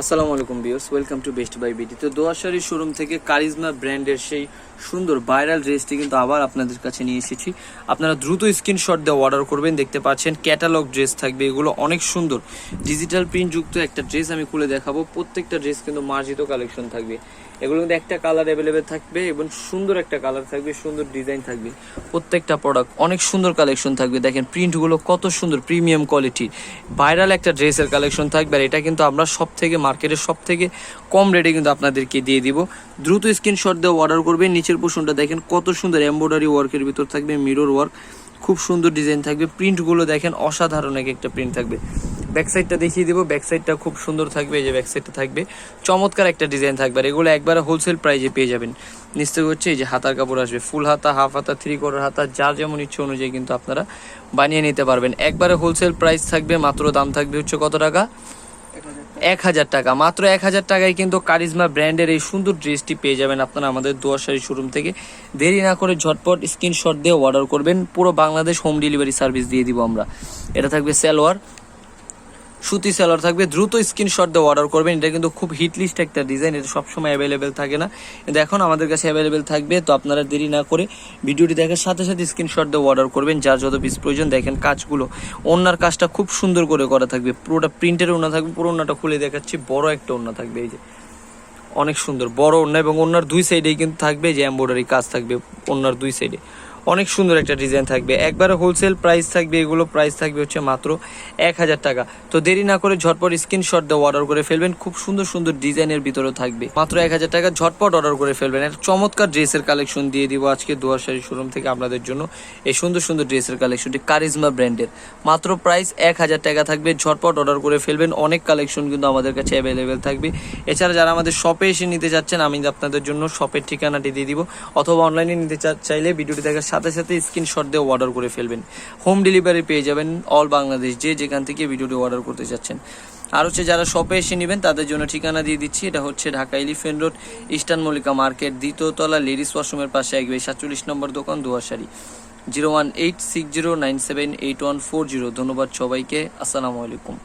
আসসালামু আলাইকুম viewers welcome to best by BT তো দোয়াশারি শোরুম থেকে কারিজমা ব্র্যান্ডের সেই সুন্দর ভাইরাল ড্রেসটি কিন্তু আবার আপনাদের কাছে নিয়ে এসেছি। আপনারা দ্রুত স্ক্রিনশট দিয়ে অর্ডার করবেন, দেখতে পাচ্ছেন ক্যাটালগ ড্রেস থাকবে, এগুলো অনেক সুন্দর। ডিজিটাল প্রিন্ট যুক্ত একটা ড্রেস আমি খুলে দেখাবো, প্রত্যেকটা ড্রেস কিন্তু মার্জিত কালেকশন থাকবে। এগুলো কিন্তু একটা কালার অ্যাভেলেবেল থাকবে এবং সুন্দর একটা কালার থাকবে, সুন্দর ডিজাইন থাকবে। প্রত্যেকটা প্রোডাক্ট অনেক সুন্দর কালেকশন থাকবে। দেখেন প্রিন্টগুলো কত সুন্দর প্রিমিয়াম কোয়ালিটির ভাইরাল একটা ড্রেসের কালেকশন থাকবে আর এটা কিন্তু আমরা সব থেকে মার্কেটের সব থেকে কম রেটে কিন্তু আপনাদেরকে দিয়ে দিব। দ্রুত স্ক্রিনশট দিয়ে অর্ডার করবেন নিচের পোর্শনটা দেখেন, কত সুন্দর এমব্রয়ডারি ওয়ার্কের ভিতর থাকবে মিরর ওয়ার্ক খুব সুন্দর ডিজাইন থাকবে। প্রিন্টগুলো দেখেন অসাধারণ এক একটা প্রিন্ট থাকবে। ব্যাক সাইডটা দেখিয়ে দিব ব্যাক সাইডটা খুব সুন্দর থাকবে, এই যে ব্যাক সাইডটা থাকবে। চমৎকার একটা ডিজাইন থাকবে, আর এগুলো একবারে হোলসেল প্রাইজে পেয়ে যাবেন। নিশ্চয় হচ্ছে এই যে হাতার কাপড় আসবে ফুল হাতা হাফ হাতা থ্রি কোয়ার্টার হাতা, যার যেমন ইচ্ছে অনুযায়ী কিন্তু আপনারা বানিয়ে নিতে পারবেন। একবারে হোলসেল প্রাইস থাকবে, মাত্র দাম থাকবে হচ্ছে কত টাকা? এক হাজার টাকা। মাত্র এক হাজার টাকায় কিন্তু কারিজমা ব্র্যান্ডের এই সুন্দর ড্রেসটি পেয়ে যাবেন আপনারা আমাদের দোয়াশারি শোরুম থেকে। দেরি না করে ঝটপট স্ক্রিনশট দিয়ে অর্ডার করবেন। পুরো বাংলাদেশ হোম ডেলিভারি সার্ভিস দিয়ে দিব আমরা। এটা থাকবে সালোয়ার। সুতি সেলার থাকবে, দ্রুত স্ক্রিনশট দিয়ে অর্ডার করবেন। এটা কিন্তু খুব হিট লিস্ট একটা ডিজাইন এটা সবসময় অ্যাভেলেবেল থাকে না। কিন্তু এখন আমাদের কাছে অ্যাভেলেবেল থাকবে, তো আপনারা দেরি না করে ভিডিওটি দেখার সাথে সাথে স্ক্রিনশট দিয়ে অর্ডার করবেন, যার যত পিস প্রয়োজন। দেখেন কাজগুলো, ওনার কাজটা খুব সুন্দর করে করা থাকবে। পুরোটা প্রিন্টের ওনা থাকবে, পুরো ওনাটা খুলে দেখাচ্ছি। বড় একটা ওনা থাকবে, এই যে। অনেক সুন্দর, বড় ওড়না এবং ওনার দুই সাইডেই কিন্তু থাকবে, যে এম্ব্রয়ডারি কাজ থাকবে, ওনার দুই সাইডে অনেক সুন্দর একটা ডিজাইন থাকবে। একবারে হোলসেল প্রাইস থাকবে, এগুলো প্রাইস থাকবে হচ্ছে মাত্র এক হাজার টাকা। তো দেরি না করে ঝটপট স্ক্রিনশট দিয়ে অর্ডার করে ফেলবেন, খুব সুন্দর সুন্দর ডিজাইনের ভিতরেও থাকবে। মাত্র এক হাজার টাকা, ঝটপট অর্ডার করে ফেলবেন। একটা চমৎকার ড্রেসের কালেকশন দিয়ে দিব আজকে দুয়ার শাড়ি শোরুম থেকে আপনাদের জন্য। এই সুন্দর সুন্দর ড্রেসের কালেকশনটি কারিজমা ব্র্যান্ডের মাত্র প্রাইস এক হাজার টাকা থাকবে, ঝটপট অর্ডার করে ফেলবেন। অনেক কালেকশন কিন্তু আমাদের কাছে অ্যাভেলেবেল থাকবে। এছাড়া যারা আমাদের শপে এসে নিতে চাচ্ছেন, আমি আপনাদের জন্য শপের ঠিকানাটি দিয়ে দিব। অথবা অনলাইনে নিতে চাইলে ভিডিওটি দেখার সাথে সাথে স্ক্রিনশট দিয়ে অর্ডার করে ফেলবেন। হোম ডেলিভারি পেয়ে যাবেন অল বাংলাদেশ যে যেখান থেকে ভিডিওটি অর্ডার করতে চাচ্ছেন আর হচ্ছে যারা শপে এসে নেবেন, তাদের জন্য ঠিকানা দিয়ে দিচ্ছি। এটা হচ্ছে Dhaka elephant road eastern Mallika market দ্বিতীয়তলা ladies ওয়াশরুমের পাশে একবে সাতচল্লিশ নম্বর দোকান দুয়াশারি zero one eight six zero nine seven eight one four zero ধন্যবাদ সবাইকে। আসসালামু আলাইকুম।